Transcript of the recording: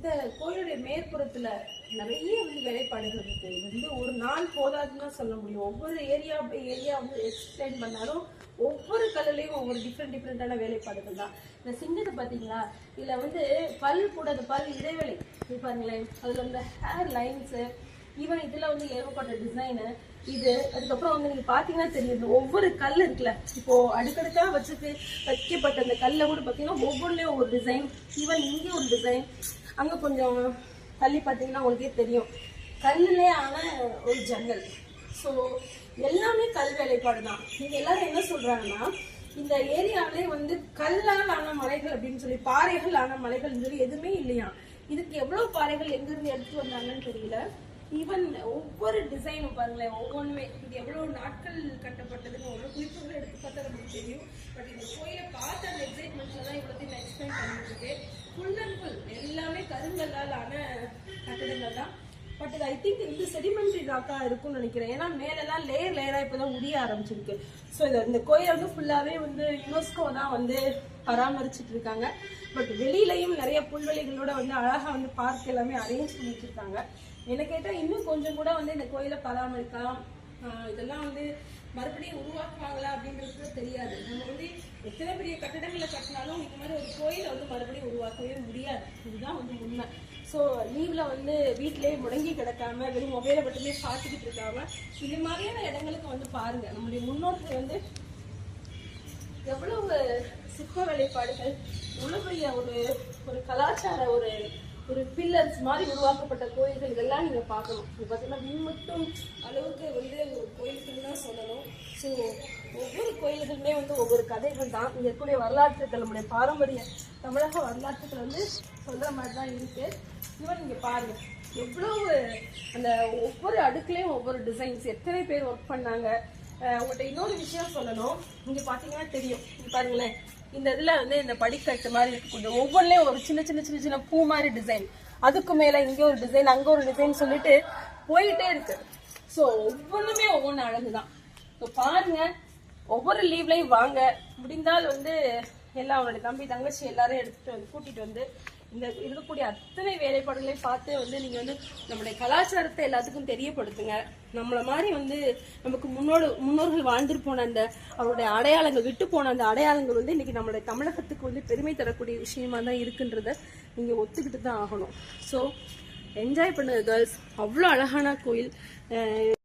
இந்த கோயிலுடைய மேற்புறத்துல நிறைய வந்து வேலைப்பாடுகள் இருக்கு. இது வந்து ஒரு நாள் போதாதுன்னு தான் சொல்ல முடியும். ஒவ்வொரு ஏரியா ஏரியா வந்து எக்ஸ்பிளைன் பண்ணாலும் ஒவ்வொரு கல்லுலையும் ஒவ்வொரு டிஃப்ரெண்ட் டிஃப்ரெண்டான வேலைப்பாடுகள் தான். இந்த சிங்கத்தை பார்த்தீங்களா இதில் வந்து பல் கூட அந்த பல் இடைவெளி. இது பாருங்களேன். அதில் இந்த ஹேர் லைன்ஸு ஈவன் இதில் வந்து ஏகப்பட்ட டிசைனு இது அதுக்கப்புறம் வந்து நீங்கள் பார்த்தீங்கன்னா தெரியுது. ஒவ்வொரு கல் இருக்குல்ல. இப்போ அடுக்கடுக்காக வச்சுட்டு வைக்கப்பட்ட அந்த கல்லை கூட பார்த்தீங்கன்னா ஒவ்வொன்றுலேயும் ஒரு டிசைன் ஈவன் இங்கே ஒரு டிசைன் அங்கே கொஞ்சம் தள்ளி பார்த்தீங்கன்னா உங்களுக்கே தெரியும். கல்லுலே ஆன ஒரு ஜன்னல். ஸோ எல்லாமே கல் வேலைப்பாடு தான். இங்கே எல்லாரும் என்ன சொல்கிறாங்கன்னா இந்த ஏரியாவிலே வந்து கல்லால் ஆன மலைகள் அப்படின்னு சொல்லி பாறைகள் ஆன மலைகள் சொல்லி எதுவுமே இல்லையா? இதுக்கு எவ்வளோ பாறைகள் எங்கேருந்து எடுத்து வந்தாங்கன்னு தெரியல. ஈவன் ஒவ்வொரு டிசைனும் பாருங்களேன் ஒவ்வொன்றுமே. இது எவ்வளோ நாட்கள் கட்டப்பட்டதுன்னு ஒரு குறிப்புகள் எடுத்து பார்த்தா நமக்கு தெரியும். பட் இந்த கோயிலை பார்த்த அந்த எக்ஸைட்மெண்ட்ல தான் இவ்வளோத்தையும் நான் எக்ஸ்பிளைன் பண்ணிட்டு இருக்கேன். பியூட்டிஃபுல் எல்லாமே கருங்கல்லால் ஆன கட்டிடங்கள் தான். பட் ஐ திங்க் இந்த செடிமெண்ட்ரி ராக்கா இருக்கும்னு நினைக்கிறேன். ஏன்னா மேலெல்லாம் லேயர் லேயராக இப்போ தான் உரிய ஆரம்பிச்சிருக்கு. ஸோ இதை இந்த கோயில் வந்து ஃபுல்லாகவே வந்து யுனெஸ்கோ தான் வந்து பராமரிச்சுட்டு இருக்காங்க. பட் வெளியிலையும் நிறைய புல்வெளிகளோட வந்து அழகாக வந்து பார்க் எல்லாமே அரேஞ்ச் பண்ணி இருக்காங்க. என்ன கேட்டால் இன்னும் கொஞ்சம் கூட வந்து இந்த கோயிலை பராமரிக்கலாம். இதெல்லாம் வந்து மறுபடியும் உருவாக்குவாங்களா அப்படின்றது தெரியாது. எத்தனை பெரிய கட்டடங்களை கட்டினாலும் இந்த மாதிரி ஒரு கோயிலை வந்து மறுபடியும் உருவாக்கவே முடியாது. இதுதான் வந்து உண்மை. ஸோ லீவில் வந்து வீட்டிலேயே முடங்கி கிடக்காம வெறும் மொபைலை மட்டுமே பார்த்துக்கிட்டு இருக்காம இது மாதிரியான இடங்களுக்கு வந்து பாருங்க. நம்முடைய முன்னோர்கள் வந்து எவ்வளவு சிற்ப வேலைப்பாடுகள் எவ்வளோ பெரிய ஒரு ஒரு கலாச்சார ஒரு ஒரு பில்லர்ஸ் மாதிரி உருவாக்கப்பட்ட கோயில்கள் இதெல்லாம் நீங்க பார்க்கணும். இது பார்த்தீங்கன்னா மட்டும் அளவுக்கு வந்து ஒரு கோயிலுக்குன்னு தான் சொல்லணும். ஸோ ஒவ்வொரு கோயில்களுமே வந்து ஒவ்வொரு கதைகள் தான். இங்கே இருக்கக்கூடிய வரலாற்றுகள் நம்முடைய பாரம்பரிய தமிழக வரலாற்றுகள் வந்து சொல்கிற மாதிரி தான் இருக்கு. இவன் நீங்கள் பாருங்க. எவ்வளவு அந்த ஒவ்வொரு அடுக்குலேயும் ஒவ்வொரு டிசைன்ஸ் எத்தனை பேர் ஒர்க் பண்ணாங்க. உங்கள்கிட்ட இன்னொரு விஷயம் சொல்லணும். இங்கே பார்த்தீங்கன்னா தெரியும். இங்கே பாருங்களேன். இந்த இதில் வந்து இந்த படிக்கட்டு மாதிரி இருக்கக்கூடிய ஒவ்வொன்றிலையும் ஒரு சின்ன சின்ன சின்ன சின்ன பூ மாதிரி டிசைன் அதுக்கு மேலே இங்கே ஒரு டிசைன் அங்கே ஒரு டிசைன் சொல்லிட்டு போயிட்டே இருக்கு. ஸோ ஒவ்வொன்றுமே ஒவ்வொன்று அழகுதான். ஸோ பாருங்கள் ஒவ்வொரு லீவ்லையும் வாங்க. முடிந்தால் வந்து எல்லா அவனுடைய தம்பி தங்கச்சி எல்லாரும் எடுத்துட்டு வந்து கூட்டிட்டு வந்து இந்த இருக்கக்கூடிய அத்தனை வேலைப்பாடுகளையும் பார்த்து வந்து நீங்க வந்து நம்முடைய கலாச்சாரத்தை எல்லாத்துக்கும் தெரியப்படுத்துங்க. நம்மளை மாதிரி வந்து நமக்கு முன்னோடு முன்னோர்கள் வாழ்ந்துட்டு போன அந்த அவருடைய அடையாளங்கள் விட்டு போன அந்த அடையாளங்கள் வந்து இன்னைக்கு நம்மளுடைய தமிழகத்துக்கு வந்து பெருமை தரக்கூடிய விஷயமா தான் இருக்குன்றத நீங்க ஒத்துக்கிட்டு தான் ஆகணும். ஸோ என்ஜாய் பண்ணுங்க கேர்ள்ஸ் அவ்வளோ அழகான கோயில்.